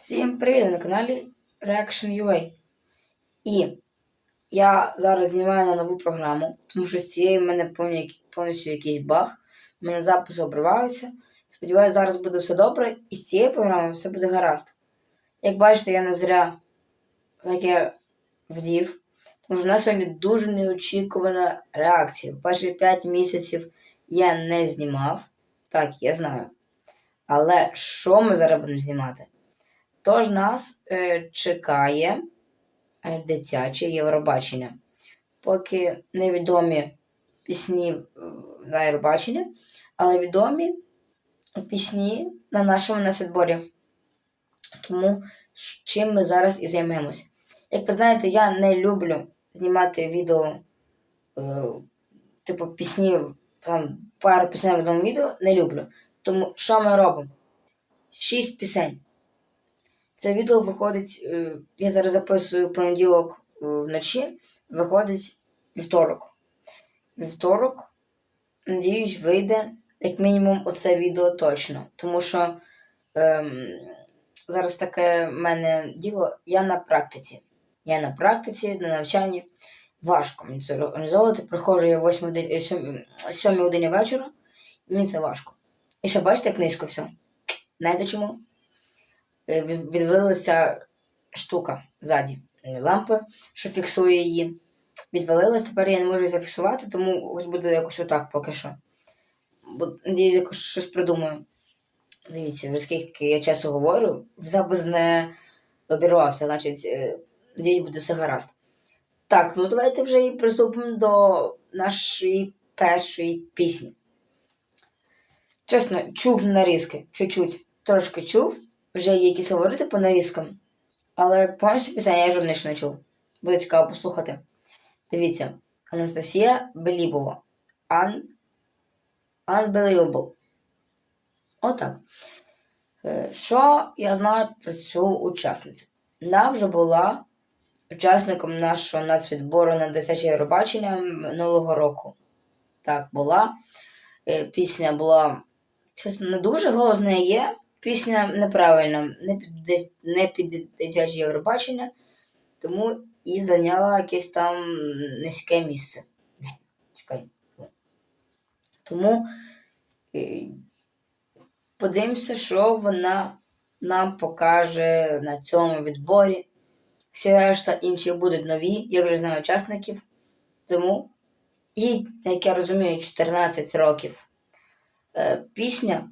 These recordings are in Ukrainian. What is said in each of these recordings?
Всім привіт на каналі Reaction UA. І я зараз знімаю на нову програму, тому що з цієї в мене повністю якийсь баг. У мене записи обриваються. Сподіваюся, зараз буде все добре, і з цією програмою все буде гаразд. Як бачите, я не зря таке вдів, тому що в нас сьогодні дуже неочікувана реакція. Перші 5 місяців я не знімав. Так, я знаю. Але що ми зараз будемо знімати? Тож нас е, чекає е, дитяче Євробачення. Поки невідомі пісні е, на Євробачення, але відомі пісні на нашому нацвідборі. Тому чим ми зараз і займемось. Як ви знаєте, я не люблю знімати відео, е, типу пісні, там пару пісень в одному відео, не люблю. Тому що ми робимо? Шість пісень. Це відео виходить. е, Я зараз записую понеділок е, вночі, виходить вівторок. Вівторок, надіюсь, вийде як мінімум оце відео точно. Тому що ем, зараз таке в мене діло. Я на практиці. Я на практиці, на навчанні. Важко мені це організовувати. Приходжу я о 8 годині, 7, 7 годині вечора, і мені це важко. І ще бачите, як низько все. Знаєте чому? Е, від- відвалилася штука ззаді е, лампи, що фіксує її. Відвалилась, тепер я не можу зафіксувати, тому ось буде якось отак поки що. Надіюсь, якось щось придумаю. Дивіться, вже скільки я часу говорю, запис не обірвався, значить, е, надіюсь, буде все гаразд. Так, ну давайте вже і приступимо до нашої першої пісні. Чесно, чув нарізки, чуть-чуть, трошки чув, вже є якісь говорити по нарізкам, але повністю пісень я жодної ще не чув. Буде цікаво послухати. Дивіться, Анастасія Белібова. Un... Unbelievable. Отак. Е, Що я знаю про цю учасницю? Вона вже була учасником нашого нацвідбору на дитяче Євробачення минулого року. Так, була. Е, Пісня була, чесно, не дуже голос в є. Пісня неправильна, не під, не під дитяче Євробачення, тому і зайняла якесь там низьке місце. Чекай. Тому е, подивимося, що вона нам покаже на цьому відборі. Всі решта інші будуть нові, я вже знаю учасників. Тому, їй, як я розумію, 14 років. Е, пісня.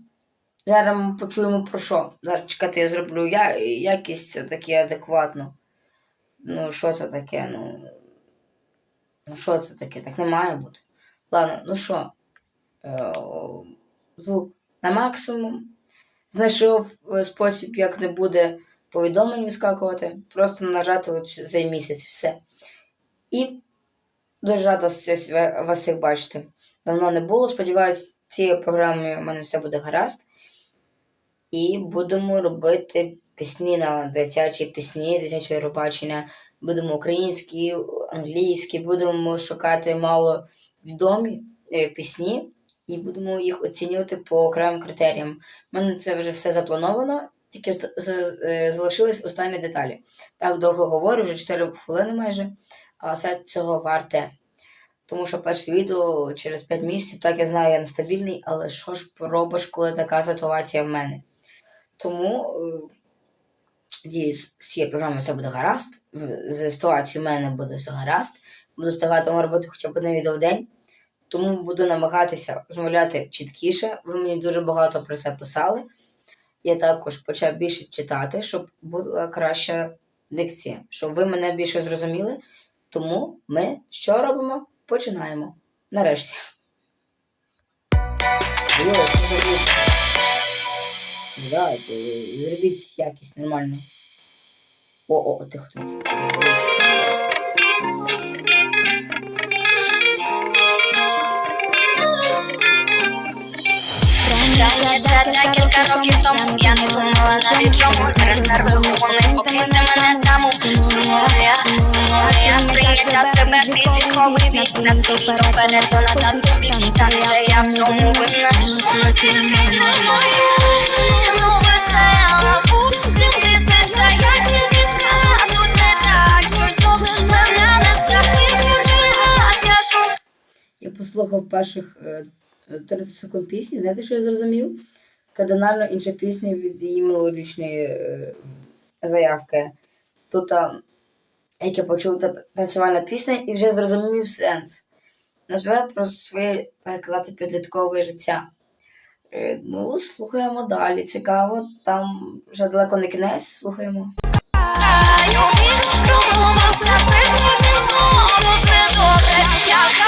Зараз ми почуємо про що. Зараз чекайте, я зроблю я, якість таке адекватну. Ну, що це таке? Ну, ну що це таке? Так не має бути. Ладно, ну що? Е, звук на максимум. Знайшов е, спосіб, як не буде повідомлень вискакувати. Просто нажати цей місяць все. І дуже рада вас, всіх- бачити. Давно не було. Сподіваюсь, цією програмою у мене все буде гаразд. І будемо робити пісні на дитячі пісні, дитяче Євробачення. Будемо українські, англійські, будемо шукати мало відомі е, пісні і будемо їх оцінювати по окремим критеріям. У мене це вже все заплановано, тільки е, залишились останні деталі. Так довго говорю, вже 4 хвилини майже, але це цього варте. Тому що перше відео через 5 місяців, так я знаю, я нестабільний, але що ж поробиш, коли така ситуація в мене? Тому, е, надіюсь, з цією програмою все буде гаразд. З ситуацією в мене буде все гаразд. Буду встигати робити хоча б одне відео в день. Тому буду намагатися розмовляти чіткіше. Ви мені дуже багато про це писали. Я також почав більше читати, щоб була краща дикція, щоб ви мене більше зрозуміли. Тому ми що робимо? Починаємо. Нарешті. Йо, що Давайте, зробіть якість нормально. О, о, о, тихо, тихо. Раніше декілька років тому. Я не думала навіть чому Зараз нерви гумони покиньте мене саму. Сумую я, сумую я. Сприйняття себе під підліковий від Нас привіт вперед, то назад тобі Та не вже я в цьому винна. Сумності таки не моя Ну весела будь ти серця, як тобі скажу Не так, щось нове мене несе Я послухав перших е, 30 секунд пісні, знаєте, що я зрозумів? Кардинально інша пісня від її минулорічної е, заявки. Тут, як я почув та- танцювальна пісня і вже зрозумів сенс. Назве про своє, як казати, підліткове життя. Е, Ну, слухаємо далі. Цікаво, там вже далеко не кінець, слухаємо. Як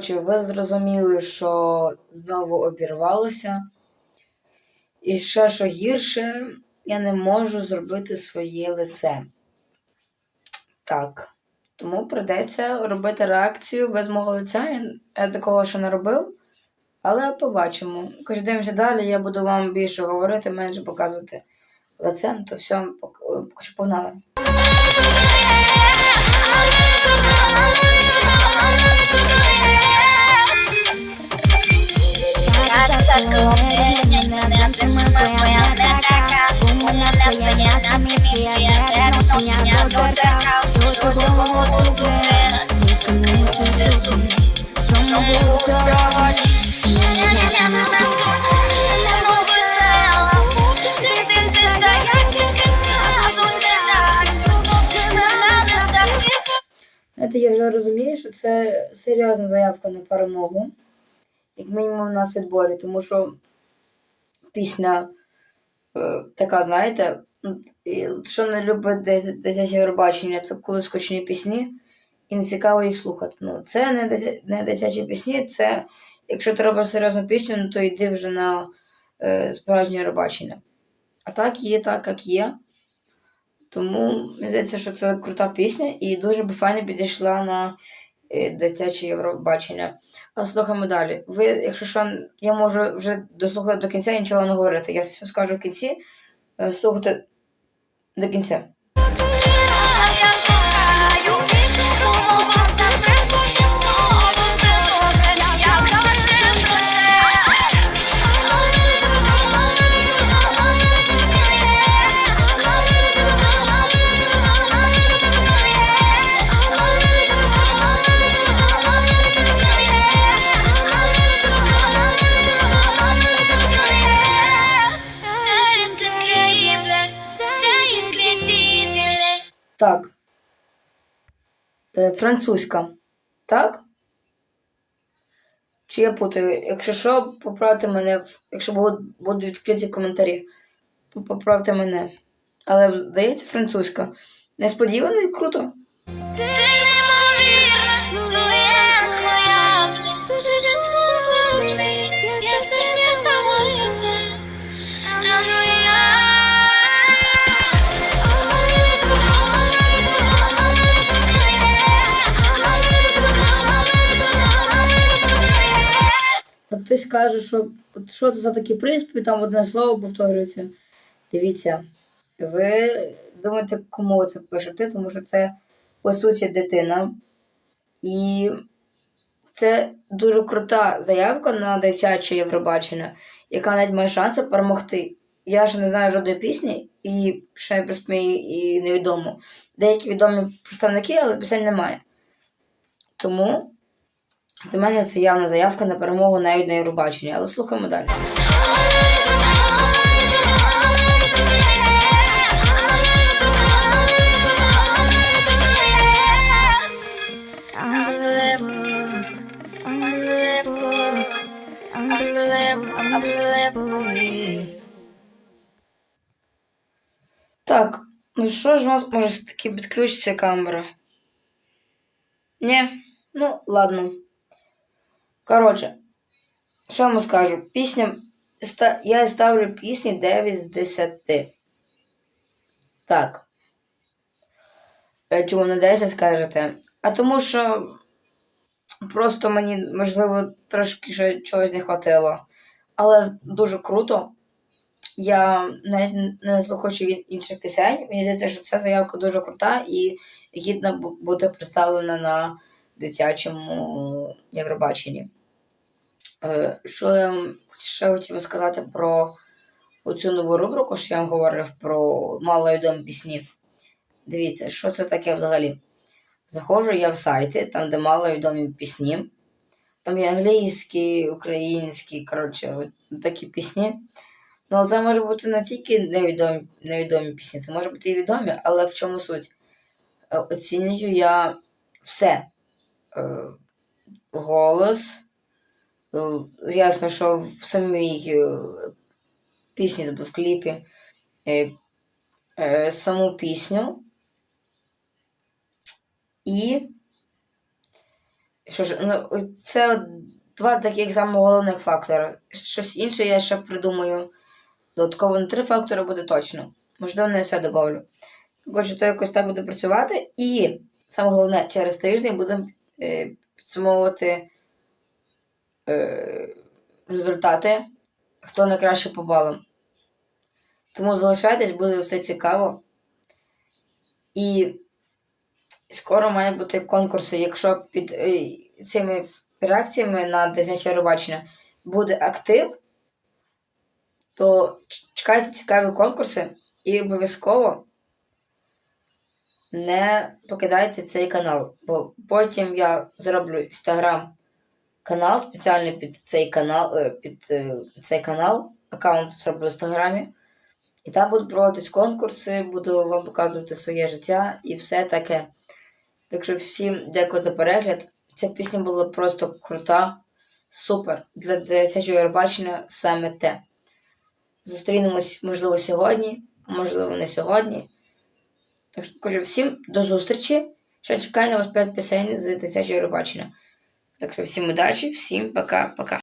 Коротше, ви зрозуміли, що знову обірвалося. І ще що гірше, я не можу зробити своє лице. Так. Тому прийдеться робити реакцію без мого лиця. Я, такого ще не робив. Але побачимо. Кажу, дивимося далі, я буду вам більше говорити, менше показувати лицем, то все, погнали. Не така це я вже розумію, що це серйозна заявка на перемогу, як мінімум на відборі, тому що пісня е, така, знаєте, що не любить дитяче Євробачення, це коли скучні пісні, і не цікаво їх слухати. Ну, це не, не дитячі пісні, це якщо ти робиш серйозну пісню, ну, то йди вже на е, справжнє Євробачення. А так є так, як є. Тому мені здається, що це крута пісня і дуже би файно підійшла на дитяче Євробачення. А слухаємо далі. Ви, якщо що, я можу вже дослухати до кінця і нічого не говорити. Я скажу в кінці, е, слухайте до кінця. Так. Е, французька. Так? Чи я путаю? Якщо що, поправте мене, якщо будуть, відкриті коментарі, поправте мене. Але здається, французька. Несподівано і круто. Хтось каже, що от що це за такі приспів, там одне слово повторюється. Дивіться, ви думаєте, кому це пишете, тому що це, по суті, дитина. І це дуже крута заявка на дитяче Євробачення, яка навіть має шанси перемогти. Я ще не знаю жодної пісні, і ще і невідомо. Деякі відомі представники, але пісень немає. Тому для мене це явна заявка на перемогу навіть на Євробаченні, але слухаємо далі. Так, ну що ж у вас може все-таки підключиться камера? Ні? Ну, ладно. Коротше, що я вам скажу? Пісня. Я ставлю пісні 9 з 10. Так. Е, Чому не 10 скажете? А тому що просто мені, можливо, трошки ще чогось не хватило. Але дуже круто. Я навіть не слухачу інших пісень. Мені здається, що ця заявка дуже крута і гідна бу- бути представлена на дитячому Євробаченні. Е, Що я вам ще хотів сказати про оцю нову рубрику, що я вам говорив про маловідомі пісні. Дивіться, що це таке взагалі? Заходжу я в сайти, там, де маловідомі пісні. Там є англійські, українські, коротше, такі пісні. Ну, але це може бути не тільки невідомі, невідомі пісні, це може бути і відомі, але в чому суть? Е, Оцінюю я все. Е, Голос. Е, Ясно, що в самій е, пісні, тобто в кліпі, е, саму пісню. І. Що ж, ну, це два таких самих головних фактори. Щось інше я ще придумаю. Додатково на три фактори буде точно. Можливо, не все добавлю. Коротше, то якось так буде працювати. І саме головне, через тиждень будемо підсумовувати е, результати, хто найкраще по балам. Тому залишайтесь, буде все цікаво. І скоро має бути конкурси. Якщо під е, цими реакціями на дитяче Євробачення буде актив, то чекайте цікаві конкурси і обов'язково не покидайте цей канал. Бо потім я зроблю інстаграм канал спеціально під цей канал, е, під е, цей канал, аккаунт зроблю в інстаграмі. І там будуть проводитись конкурси, буду вам показувати своє життя і все таке. Так що всім дякую за перегляд. Ця пісня була просто крута, супер. Для дитячого Євробачення саме те. Зустрінемось, можливо, сьогодні, можливо, не сьогодні. Так що кажу, всім до зустрічі. Ще чекаю на вас 5 пісень з дитячого Євробачення. Так що всім удачі, всім пока-пока.